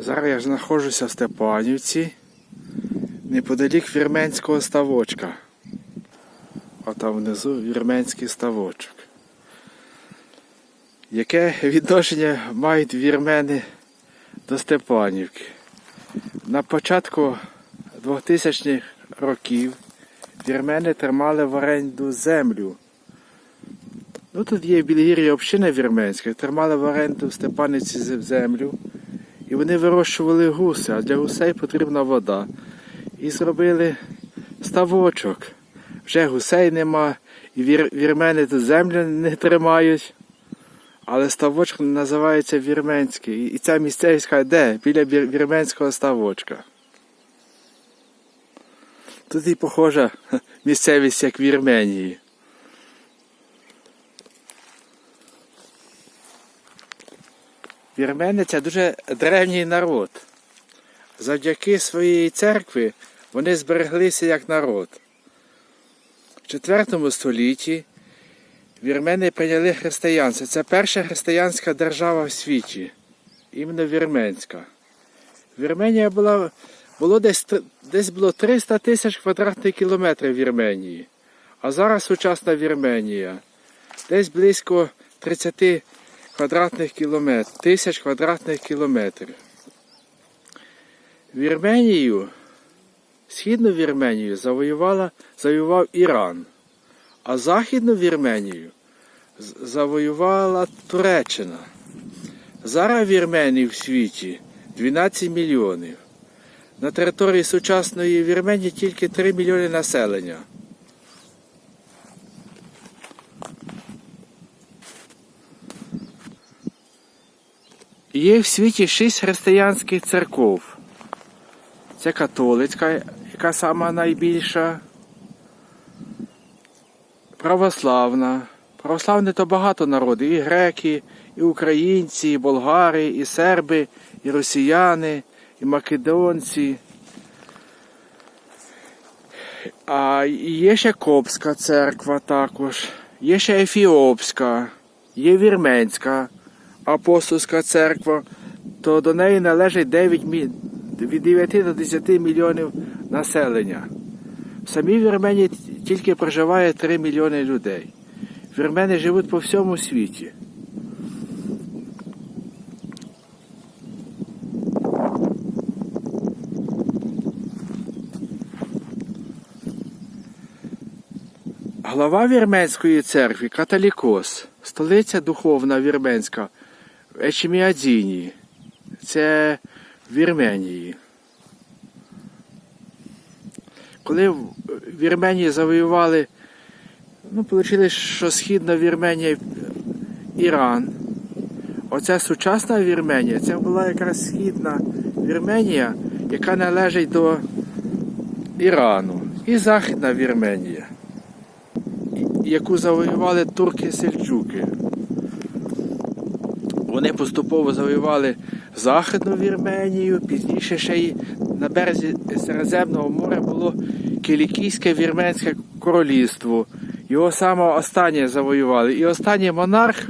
Зараз я знаходжуся в Степанівці, неподалік вірменського ставочка. А там внизу вірменський ставочок. Яке відношення мають вірмени до Степанівки? На початку 2000-х років вірмени тримали в оренду землю. Ну, тут є в Білгір'ї община вірменська, тримали в оренду в Степанівці зе- землю. І вони вирощували гуси, а для гусей потрібна вода. І зробили ставочок. Вже гусей нема, і вір, вірмени тут землю не тримають. Але ставочок називається вірменський. І ця місцевість де? Біля вірменського ставочка. Тут і похожа місцевість, як в Вірменії. Вірмени це дуже древній народ. Завдяки своїй церкві вони збереглися як народ. В IV столітті вірмени прийняли християнство. Це перша християнська держава в світі, іменно вірменська. Вірменія була, було десь, десь було 300 тисяч квадратних кілометрів Вірменії. А зараз сучасна Вірменія. Десь близько 30 квадратних кілометрів, тисяч квадратних кілометрів. Вірменію, східну Вірменію завоювала, завоював Іран, а Західну Вірменію завоювала Туреччина. Зараз Вірменії в світі 12 мільйонів. На території сучасної Вірменії тільки 3 мільйони населення. Є в світі шість християнських церков. Це католицька, яка сама найбільша. Православна. Православні то багато народів. І греки, і українці, і болгари, і серби, і росіяни, і македонці. А є ще Копська церква також, є ще Ефіопська, є Вірменська апостольська церква, то до неї належить 9, мі- від 9 до 10 мільйонів населення. В самій Вірменії тільки проживає 3 мільйони людей. Вірмени живуть по всьому світі. Глава Вірменської церкви католікос, столиця духовна вірменська Ечміадзіні. Це Вірменії. Коли в Вірменії завоювали, ну, вийшло, що східна Вірменія Іран. Оця сучасна Вірменія, це була якраз східна Вірменія, яка належить до Ірану. І Західна Вірменія яку завоювали турки-сельджуки. Вони поступово завоювали Західну Вірменію, пізніше ще й на березі Середземного моря було Кілікійське Вірменське королівство. Його саме останнє завоювали. І останній монарх,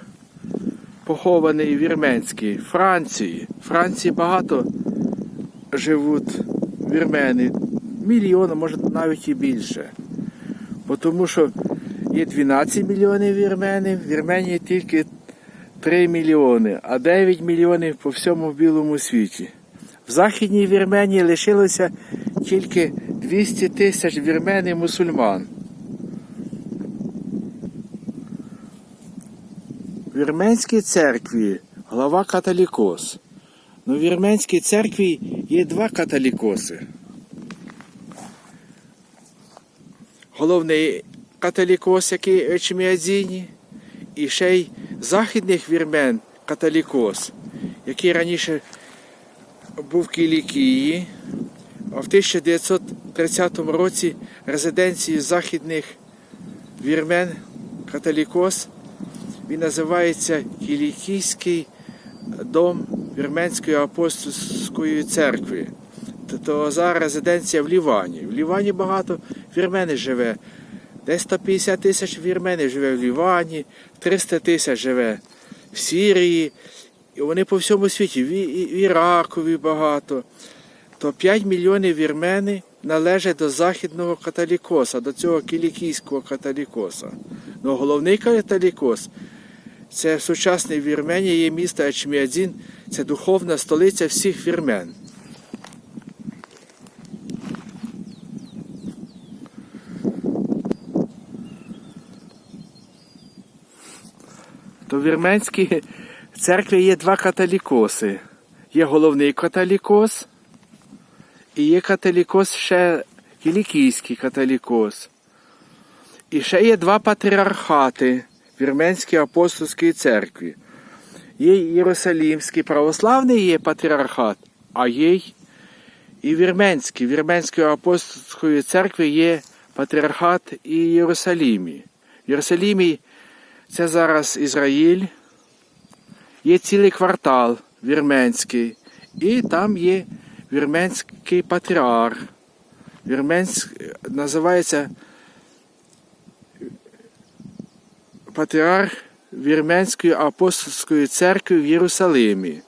похований вірменський, Франції. В Франції багато живуть вірмени. Мільйони, може навіть і більше. Бо тому що є 12 мільйонів вірменів, в Вірменії тільки 3 мільйони, а 9 мільйонів по всьому білому світі. В Західній Вірменії лишилося тільки 200 тисяч вірмен і мусульман. В Вірменській церкві глава католікос. Ну, в Вірменській церкві є два католікоси. Головний католікос, який в Ечміадзіні, і ще й західних вірмен католікос, який раніше був в Кілікії, а в 1930 році резиденції західних вірмен католікос. Він називається Кілікійський дом Вірменської апостольської церкви. Тобто зараз резиденція в Лівані. В Лівані багато вірмени живе. Десь 150 тисяч вірменів живе в Лівані, 300 тисяч живе в Сірії, і вони по всьому світі, в, Іракові багато, то 5 мільйонів вірмени належать до західного католікоса, до цього кілікійського католікоса. Ну, головний католікос це сучасний Вірменія, є місто Ечміадзін, це духовна столиця всіх вірмен. То в вірменській церкві є два католікоси. Є головний католікос і є католікос ще кілікійський католікос. І ще є два патріархати Вірменської апостольської церкви. Є Єрусалімський православний є патріархат, а є і Вірменський. Вірменської апостольської церкви є патріархат і Єрусалімі. В Єрусалімі це зараз Ізраїль, є цілий квартал вірменський, і там є вірменський патріарх. Вірменськ називається патріарх Вірменської апостольської церкви в Єрусалимі.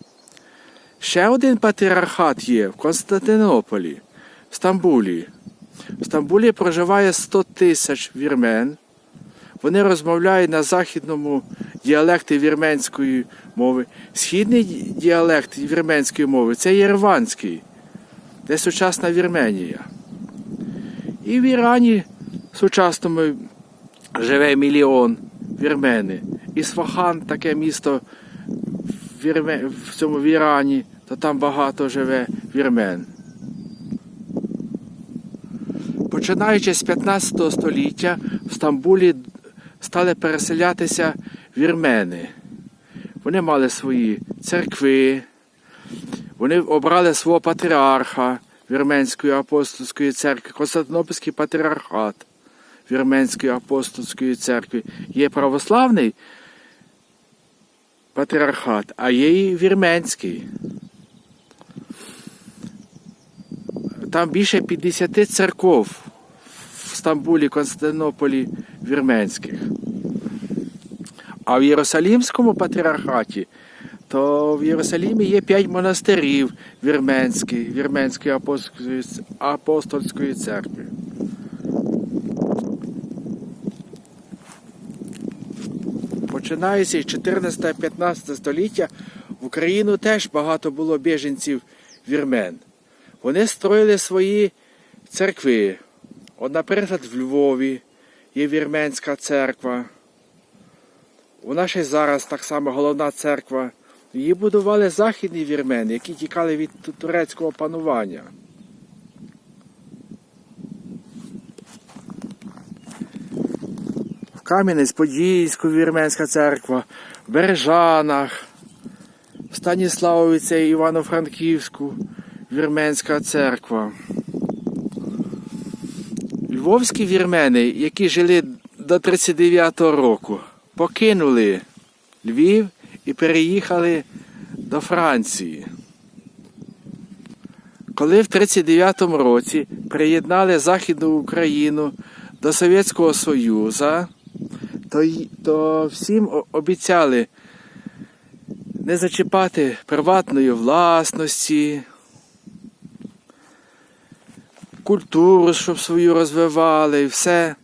Ще один патріархат є в Константинополі, в Стамбулі. В Стамбулі проживає 100 тисяч вірмен. Вони розмовляють на західному діалекті вірменської мови. Східний діалект вірменської мови це єрванський, де сучасна Вірменія. І в Ірані сучасному живе мільйон вірмени. Ісфахан таке місто в, цьому в Ірані, то там багато живе вірмен. Починаючи з 15 століття в Стамбулі стали переселятися вірмени. Вони мали свої церкви, вони обрали свого патріарха Вірменської апостольської церкви, Константинопольський патріархат Вірменської апостольської церкви. Є православний патріархат, а є і вірменський. Там більше 50 церков в Стамбулі, Константинополі вірменських. А в Єрусалімському патріархаті, то в Єрусалімі є п'ять монастирів вірменських, Вірменської апостольської, церкви. Починаючи з 14-15 століття в Україну теж багато було біженців вірмен. Вони строїли свої церкви. От, наприклад, в Львові є вірменська церква. Нас ще зараз так само головна церква. Її будували західні вірмени, які тікали від турецького панування. В Кам'янець-Подільську вірменська церква, в Бережанах, в Станіславові і Івано-Франківську вірменська церква. Львовські вірмени, які жили до 39-го року, покинули Львів і переїхали до Франції. Коли в 39-му році приєднали Західну Україну до Совєтського Союзу, то, то всім обіцяли не зачіпати приватної власності, культуру, щоб свою розвивали і все.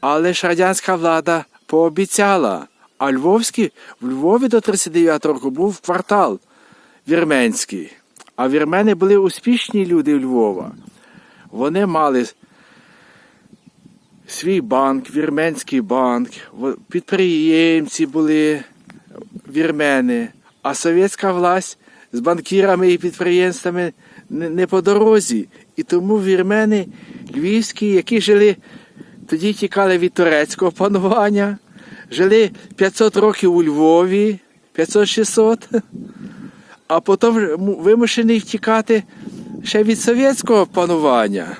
Але ж радянська влада пообіцяла. А Львовський, в Львові до 39 року був квартал вірменський. А вірмени були успішні люди Львова. Вони мали свій банк, вірменський банк, підприємці були вірмени, а совєтська власть з банкірами і підприємствами не, по дорозі. І тому вірмени львівські, які жили, тоді тікали від турецького панування, жили 500 років у Львові, 500-600, а потім вимушені втікати ще від совєтського панування.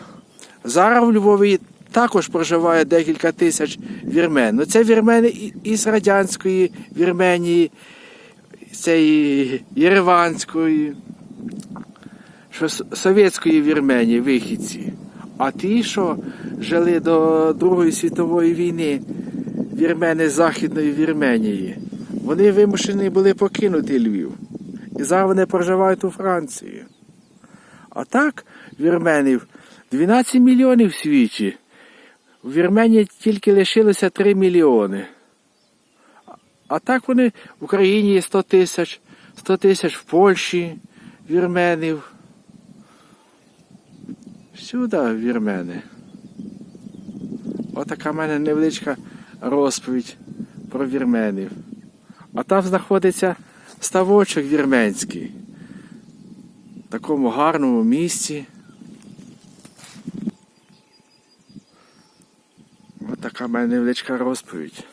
Зараз в Львові також проживає декілька тисяч вірмен. Ну, це вірмени із радянської Вірменії, цієї Єреванської, що совєтської Вірменії вихідці. А ті, що жили до Другої світової війни, вірмени Західної Вірменії, вони вимушені були покинути Львів. І зараз вони проживають у Франції. А так, вірменів 12 мільйонів в світі. В Вірменії тільки лишилося 3 мільйони. А так вони в Україні є 100 тисяч, 100 тисяч в Польщі вірменів. Сюди вірмени. Отака в мене невеличка розповідь про вірменів. А там знаходиться ставочок вірменський. В такому гарному місці. Отака в мене невеличка розповідь.